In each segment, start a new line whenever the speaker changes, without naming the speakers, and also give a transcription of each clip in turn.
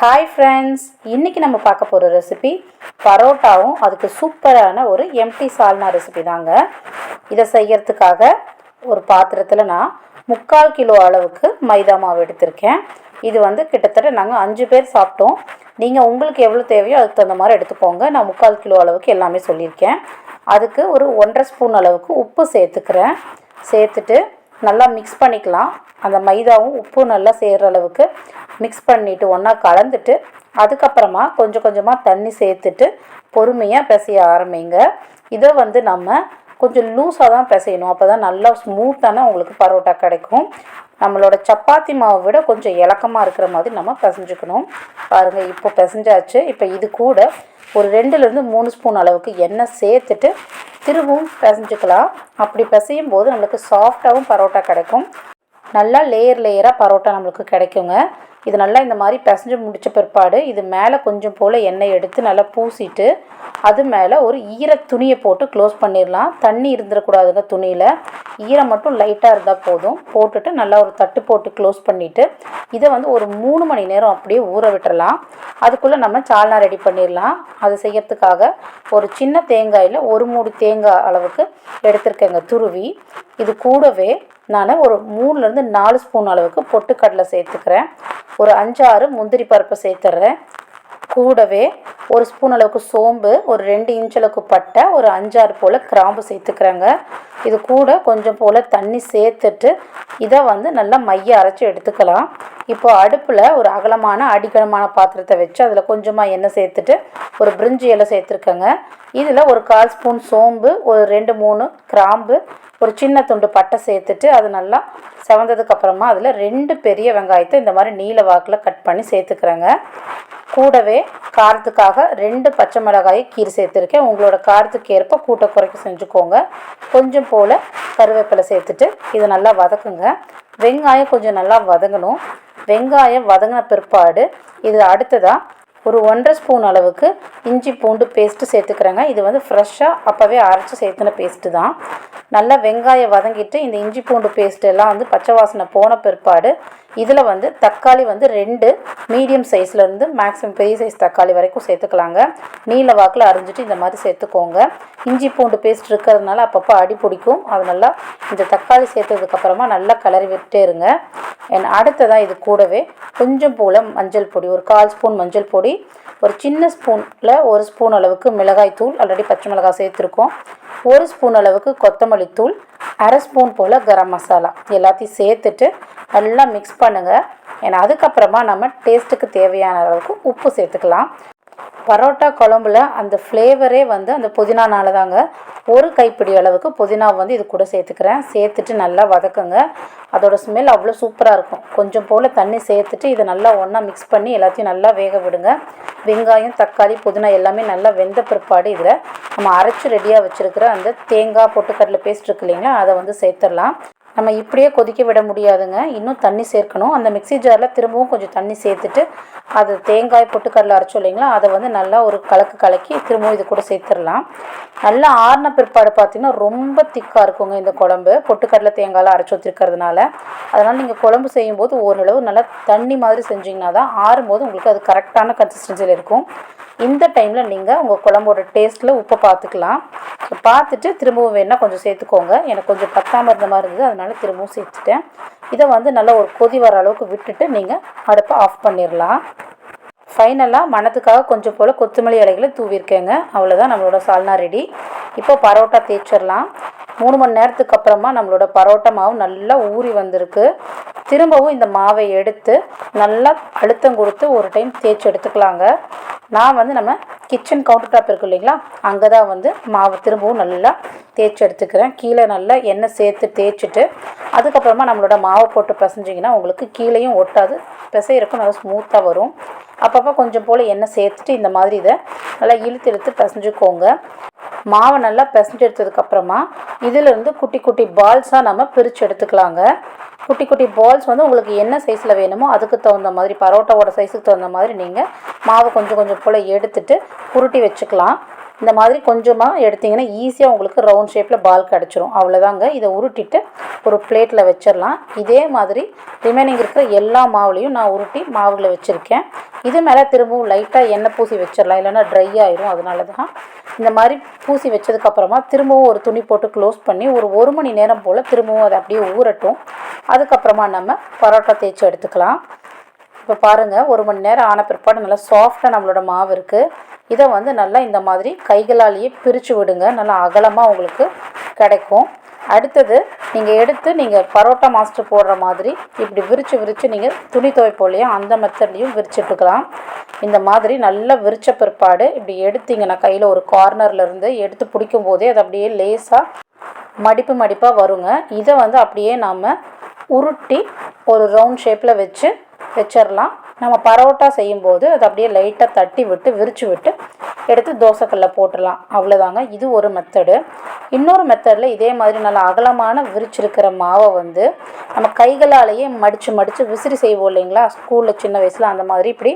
Hi friends இன்றைக்கி நம்ம பார்க்க போகிற ரெசிபி பரோட்டாவும் அதுக்கு சூப்பரான ஒரு எம்டி சால்னா ரெசிபி தாங்க. இதை செய்யறதுக்காக ஒரு பாத்திரத்தில் நான் முக்கால் கிலோ அளவுக்கு மைதா மாவு எடுத்திருக்கேன். இது வந்து கிட்டத்தட்ட நாங்கள் அஞ்சு பேர் சாப்பிட்டோம். நீங்கள் உங்களுக்கு எவ்வளோ தேவையோ அதுக்கு தகுந்த மாதிரி எடுத்துக்கோங்க. நான் முக்கால் கிலோ அளவுக்கு எல்லாமே சொல்லியிருக்கேன். அதுக்கு ஒரு ஒன்றரை ஸ்பூன் அளவுக்கு உப்பு சேர்த்துக்கிறேன். சேர்த்துட்டு நல்லா மிக்ஸ் பண்ணிக்கலாம். அந்த மைதாவும் உப்பும் நல்லா சேர்கிற அளவுக்கு மிக்ஸ் பண்ணிவிட்டு ஒன்றா கலந்துட்டு அதுக்கப்புறமா கொஞ்சம் கொஞ்சமாக தண்ணி சேர்த்துட்டு பொறுமையாக பிசைய ஆரம்பிங்க. இதை வந்து நம்ம கொஞ்சம் லூஸாக தான் பிசையணும். அப்போ தான் நல்லா ஸ்மூத்தான உங்களுக்கு பரோட்டா கிடைக்கும். நம்மளோட சப்பாத்தி மாவை விட கொஞ்சம் இலக்கமாக இருக்கிற மாதிரி நம்ம பிசைஞ்சுக்கணும். பாருங்கள் இப்போ பிசைஞ்சாச்சு. இப்போ இது கூட ஒரு ரெண்டுலேருந்து மூணு ஸ்பூன் அளவுக்கு எண்ணெய் சேர்த்துட்டு திரும்பவும் பிசைஞ்சுக்கலாம். அப்படி பிசையும் போது நம்மளுக்கு சாஃப்டாகவும் பரோட்டா கிடைக்கும். நல்லா லேயர் லேயராக பரோட்டா நம்மளுக்கு கிடைக்குங்க. இது நல்லா இந்த மாதிரி பிசைஞ்சு முடித்த பிற்பாடு இது மேலே கொஞ்சம் போல் எண்ணெய் எடுத்து நல்லா பூசிட்டு அது மேலே ஒரு ஈர துணியை போட்டு க்ளோஸ் பண்ணிடலாம். தண்ணி இருந்துடக்கூடாதுங்க துணியில். ஈரம் மட்டும் லைட்டாக இருந்தால் போதும். போட்டுட்டு நல்லா ஒரு தட்டு போட்டு க்ளோஸ் பண்ணிவிட்டு இதை வந்து ஒரு மூணு மணி நேரம் அப்படியே ஊற விட்டுறலாம். அதுக்குள்ளே நம்ம சால்னா ரெடி பண்ணிடலாம். அது செய்யறதுக்காக ஒரு சின்ன தேங்காயில் ஒரு மூடி தேங்காய் அளவுக்கு எடுத்திருக்கேங்க துருவி. இது கூடவே நான் ஒரு மூணுலேருந்து நாலு ஸ்பூன் அளவுக்கு பொட்டுக்கடலை சேர்த்துக்கிறேன். ஒரு அஞ்சாறு முந்திரி பருப்பை சேர்த்துட்றேன் கூடவே ஒரு ஸ்பூன் அளவுக்கு சோம்பு ஒரு ரெண்டு இன்ச் அளவுக்கு பட்டை ஒரு அஞ்சாறு போல் கிராம்பு சேர்த்துக்கிறேங்க. இது கூட கொஞ்சம் போல் தண்ணி சேர்த்துட்டு இதை வந்து நல்லா மைய அரைச்சி எடுத்துக்கலாம். இப்போ அடுப்பில் ஒரு அகலமான அடிக்கலமான பாத்திரத்தை வச்சு அதில் கொஞ்சமாக எண்ணெய் சேர்த்துட்டு ஒரு பிரிஞ்சி இலை சேர்த்துருக்கேங்க. இதில் ஒரு கால் ஸ்பூன் சோம்பு ஒரு ரெண்டு மூணு கிராம்பு ஒரு சின்ன துண்டு பட்டை சேர்த்துட்டு அது நல்லா செவந்ததுக்கப்புறமா அதில் ரெண்டு பெரிய வெங்காயத்தை இந்த மாதிரி நீல வாக்கில் கட் பண்ணி சேர்த்துக்கிறேங்க. கூடவே காரத்துக்காக ரெண்டு பச்சை மிளகாயை கீரை சேர்த்துருக்கேன். உங்களோட காரத்துக்கு ஏற்ப கூட்ட குறைக்க செஞ்சுக்கோங்க. கொஞ்சம் போல் கருவேப்பிலை சேர்த்துட்டு இதை நல்லா வதக்குங்க. வெங்காயம் கொஞ்சம் நல்லா வதங்கணும். வெங்காயம் வதங்கின பிற்பாடு இது அடுத்ததாக ஒரு ஒன்றரை ஸ்பூன் அளவுக்கு இஞ்சி பூண்டு பேஸ்ட்டு சேர்த்துக்கிறேங்க. இது வந்து ஃப்ரெஷ்ஷாக அப்போவே அரைச்சி சேர்த்துன பேஸ்ட்டு தான். நல்லா வெங்காயம் வதங்கிட்டு இந்த இஞ்சி பூண்டு பேஸ்ட்டு எல்லாம் வந்து பச்சை வாசனை போன பிற்பாடு இதில் வந்து தக்காளி வந்து ரெண்டு மீடியம் சைஸ்லேருந்து மேக்ஸிமம் பெரிய சைஸ் தக்காளி வரைக்கும் சேர்த்துக்கலாங்க. நீல வாக்கில் அரிஞ்சிட்டு இந்த மாதிரி சேர்த்துக்கோங்க. இஞ்சி பூண்டு பேஸ்ட் இருக்கிறதுனால அப்பப்போ அடி பிடிக்கும். அது நல்லா இந்த தக்காளி சேர்த்ததுக்கப்புறமா நல்லா கிளறி விட்டே இருங்க. என் அடுத்ததாக இது கூடவே கொஞ்சம் போல் மஞ்சள் பொடி ஒரு கால் ஸ்பூன் மஞ்சள் பொடி ஒரு சின்ன ஸ்பூனில் ஒரு ஸ்பூன் அளவுக்கு மிளகாய் தூள் ஆல்ரெடி பச்சை மிளகாய் சேர்த்துருக்கோம். ஒரு ஸ்பூன் அளவுக்கு கொத்தமல்லி தூள் அரை ஸ்பூன் போல் கரம் மசாலா எல்லாத்தையும் சேர்த்துட்டு நல்லா மிக்ஸ் பண்ணுங்கள் ஏன்னா அதுக்கப்புறமா நம்ம டேஸ்ட்டுக்கு தேவையான அளவுக்கு உப்பு சேர்த்துக்கலாம். பரோட்டா குழம்புல அந்த ஃப்ளேவரே வந்து அந்த புதினானால தாங்க. ஒரு கைப்பிடி அளவுக்கு புதினா வந்து இது கூட சேர்த்துக்கிறேன். சேர்த்துட்டு நல்லா வதக்குங்க. அதோட ஸ்மெல் அவ்வளோ சூப்பராக இருக்கும். கொஞ்சம் போல் தண்ணி சேர்த்துட்டு இதை நல்லா ஒன்றா மிக்ஸ் பண்ணி எல்லாத்தையும் நல்லா வேக விடுங்க. வெங்காயம் தக்காளி புதினா எல்லாமே நல்லா வெந்த பிற்பாடு இதில் நம்ம அரைச்சி ரெடியாக வச்சுருக்கிற அந்த தேங்காய் பொட்டுக்கடலை பேஸ்ட் இருக்கு இல்லைங்களா அதை வந்து சேர்த்துடலாம். நம்ம இப்படியே கொதிக்க விட முடியாதுங்க. இன்னும் தண்ணி சேர்க்கணும். அந்த மிக்ஸி ஜாரில் திரும்பவும் கொஞ்சம் தண்ணி சேர்த்துட்டு அது தேங்காய் பொட்டுக்கடலை அரைச்சோம் இல்லைங்களா? அதை வந்து நல்லா ஒரு கலக்கு கலக்கி திரும்பவும் இது கூட சேர்த்துடலாம். நல்லா ஆறின பிற்பாடு பார்த்தீங்கன்னா ரொம்ப திக்காக இருக்குங்க இந்த குழம்பு. பொட்டுக்கடலை தேங்காயெலாம் அரைச்சி வச்சுருக்கிறதுனால. அதனால் நீங்கள் குழம்பு செய்யும்போது ஓரளவு நல்லா தண்ணி மாதிரி செஞ்சிங்கன்னா தான் ஆறும்போது உங்களுக்கு அது கரெக்டான கன்சிஸ்டன்சியில் இருக்கும். இந்த டைமில் நீங்கள் உங்கள் குழம்போட டேஸ்ட்டில் உப்பை பார்த்துக்கலாம். பார்த்துட்டு திரும்பவும் வேணால் கொஞ்சம் சேர்த்துக்கோங்க. எனக்கு கொஞ்சம் பத்தாமல் இருந்த மாதிரி இருந்தது அதனால் திரும்பவும் சேர்த்துட்டேன். இதை வந்து நல்லா ஒரு கொதி வர அளவுக்கு விட்டுட்டு நீங்கள் அடுப்பை ஆஃப் பண்ணிடலாம் ஃபைனலாக மணத்துக்காக கொஞ்சம் போல் கொத்தமல்லி இலைகளை தூவிருக்கேங்க. அவ்வளோதான் நம்மளோட சால்னா ரெடி இப்போ பரோட்டா தேய்ச்சிடலாம் மூணு மணி நேரத்துக்கு அப்புறமா நம்மளோட பரோட்டா மாவு நல்லா ஊறி வந்திருக்கு. திரும்பவும் இந்த மாவை எடுத்து நல்லா அழுத்தம் கொடுத்து ஒரு டைம் தேய்ச்சி எடுத்துக்கலாங்க. நான் வந்து நம்ம கிச்சன் கவுண்டர் டாப் இருக்கு இல்லைங்களா அங்கே தான் வந்து மாவை திரும்பவும் நல்லா தேய்ச்சி எடுத்துக்கிறேன். கீழே நல்லா எண்ணெய் சேர்த்து தேய்ச்சிட்டு அதுக்கப்புறமா நம்மளோட மாவை போட்டு பிசைஞ்சிங்கன்னா உங்களுக்கு கீழேயும் ஒட்டாது பிசையிறக்கும் நல்லா ஸ்மூத்தாக வரும். அப்பப்போ கொஞ்சம் போல் எண்ணெய் சேர்த்துட்டு இந்த மாதிரி இதை நல்லா இழுத்து இழுத்து பிசைஞ்சுக்கோங்க. மாவை நல்லா பிசைஞ்சு எடுத்ததுக்கப்புறமா இதிலிருந்து குட்டி குட்டி பால்ஸாக நம்ம பிரித்து எடுத்துக்கலாங்க. குட்டி குட்டி பால்ஸ் வந்து உங்களுக்கு என்ன சைஸில் வேணுமோ அதுக்கு தகுந்த மாதிரி பரோட்டாவோட சைஸுக்கு தகுந்த மாதிரி நீங்கள் மாவை கொஞ்சம் கொஞ்சம் போல் எடுத்துட்டு உருட்டி வச்சுக்கலாம். இந்த மாதிரி கொஞ்சமாக எடுத்திங்கன்னா ஈஸியாக உங்களுக்கு ரவுண்ட் ஷேப்பில் பால் கிடச்சிரும். அவ்வளோதாங்க இதை உருட்டிட்டு ஒரு பிளேட்டில் வச்சிடலாம் இதே மாதிரி ரிமைனிங் இருக்கிற எல்லா மாவுலையும் நான் உருட்டி மாவில் வச்சுருக்கேன். இது மேலே திரும்பவும் லைட்டாக எண்ணெய் பூசி வச்சிடலாம் இல்லைன்னா ட்ரை ஆயிரும். அதனால தான் இந்த மாதிரி பூசி வச்சதுக்கப்புறமா திரும்பவும் ஒரு துணி போட்டு க்ளோஸ் பண்ணி ஒரு ஒரு மணி நேரம் போல் திரும்பவும் அதை அப்படியே ஊறட்டும். அதுக்கப்புறமா நம்ம பரோட்டா தேய்ச்சி எடுத்துக்கலாம். இப்போ பாருங்கள் ஒரு மணி நேரம் ஆன பிற்பாடு நல்லா சாஃப்டாக நம்மளோட மாவு இருக்குது இதை வந்து நல்லா இந்த மாதிரி கைகளாலேயே பிரித்து விடுங்க. நல்லா அகலமாக உங்களுக்கு கிடைக்கும். அடுத்தது நீங்கள் எடுத்து நீங்கள் பரோட்டா மாஸ்டர் போடுற மாதிரி இப்படி விரித்து விரித்து நீங்கள் துணி துவைப்போலையும் அந்த மெத்தட்லேயும் விரிச்சிட்டுக்கலாம் இந்த மாதிரி நல்லா விரித்த பிற்பாடு இப்படி எடுத்தீங்கன்னா கையில் ஒரு கார்னர்ல இருந்து எடுத்து பிடிக்கும் போதே அது அப்படியே லேசாக மடிப்பு மடிப்பாக வருங்க. இதை வந்து அப்படியே நாம் உருட்டி ஒரு ரவுண்ட் ஷேப்பில் வச்சு வச்சிடலாம் நம்ம பரோட்டா செய்யும்போது அதை அப்படியே லைட்டாக தட்டி விட்டு விரித்து விட்டு எடுத்து தோசைக்கல்லில் போட்டுடலாம். அவ்வளோதாங்க இது ஒரு மெத்தடு இன்னொரு மெத்தடில் இதே மாதிரி நல்லா அகலமான விரிச்சிருக்கிற மாவை வந்து நம்ம கைகளாலேயே மடித்து மடித்து விசிறி செய்வோம் இல்லைங்களா? ஸ்கூலில் சின்ன வயசில் அந்த மாதிரி இப்படி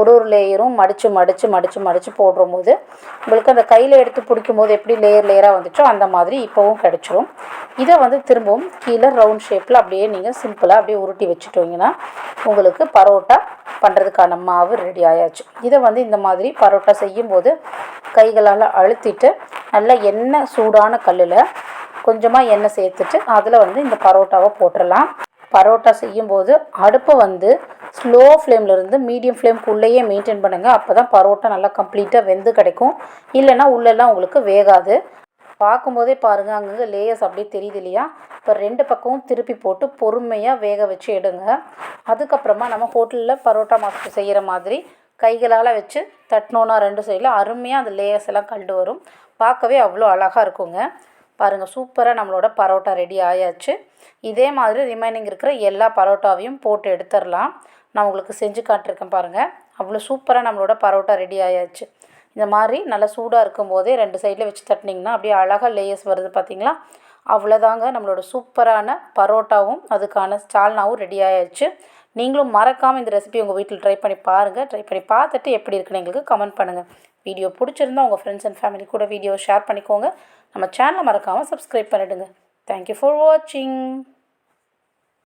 ஒரு ஒரு லேயரும் மடித்து மடித்து மடித்து மடித்து போடும்போது உங்களுக்கு அந்த கையில் எடுத்து பிடிக்கும் போது எப்படி லேயர் லேயராக வந்துச்சோ அந்த மாதிரி இப்போவும் கிடச்சிரும். இதை வந்து திரும்பவும் கீழே ரவுண்ட் ஷேப்பில் அப்படியே நீங்கள் சிம்பிளாக அப்படியே உருட்டி வச்சுட்டீங்கன்னா உங்களுக்கு பரோட்டா பண்ணுறதுக்கான மாவு ரெடி ஆயாச்சு. இதை வந்து இந்த மாதிரி பரோட்டா செய்யும்போது கைகளால் அழுத்திட்டு நல்லா எண்ணெய் சூடான கல்லில் கொஞ்சமாக எண்ணெய் சேர்த்துட்டு அதில் வந்து இந்த பரோட்டாவை போட்டுடலாம் பரோட்டா செய்யும்போது அடுப்பை வந்து ஸ்லோ ஃப்ளேம்லேருந்து மீடியம் ஃப்ளேம்க்குள்ளேயே மெயின்டைன் பண்ணுங்கள் அப்போ தான் பரோட்டா நல்லா கம்ப்ளீட்டாக வெந்து கிடைக்கும். இல்லைன்னா உள்ளெல்லாம் உங்களுக்கு வேகாது. பார்க்கும்போதே பாருங்கள் அங்கங்கே லேயர்ஸ் அப்படியே தெரியுது இல்லையா? இப்போ ரெண்டு பக்கமும் திருப்பி போட்டு பொறுமையாக வேக வச்சு எடுங்க. அதுக்கப்புறமா நம்ம ஹோட்டலில் பரோட்டா மாஸ்டர் செய்கிற மாதிரி கைகளால் வச்சு தட்டினோன்னா ரெண்டு சைடில் அருமையாக அந்த லேயர்ஸ் எல்லாம் கண்டு வரும். பார்க்கவே அவ்வளோ அழகாக இருக்குங்க. பாருங்கள் சூப்பராக நம்மளோட பரோட்டா ரெடி ஆயாச்சு. இதே மாதிரி ரிமைனிங் இருக்கிற எல்லா பரோட்டாவையும் போட்டு எடுத்துடலாம் நான் உங்களுக்கு செஞ்சு காட்டிருக்கேன் பாருங்கள் அவ்வளோ சூப்பராக நம்மளோட பரோட்டா ரெடி ஆயாச்சு. இந்த மாதிரி நல்லா சூடாக இருக்கும் போதே ரெண்டு சைடில் வச்சு தட்டினீங்கன்னா அப்படியே அழகாக லேயர்ஸ் வருது பார்த்திங்களா அவ்வளோதாங்க நம்மளோட சூப்பரான பரோட்டாவும் அதுக்கான ஸ்டால்னாவும் ரெடி ஆயாச்சு. நீங்களும் மறக்காமல் இந்த ரெசிபி உங்கள் வீட்டில் ட்ரை பண்ணி பாருங்கள் ட்ரை பண்ணி பார்த்துட்டு எப்படி இருக்குன்னு எங்களுக்கு கமெண்ட் பண்ணுங்கள் வீடியோ பிடிச்சிருந்தா உங்கள் ஃப்ரெண்ட்ஸ் அண்ட் ஃபேமிலி கூட வீடியோ ஷேர் பண்ணிக்கோங்க. நம்ம சேனலை மறக்காமல் சப்ஸ்கிரைப் பண்ணிவிடுங்க தேங்க்யூ ஃபார் வாட்சிங்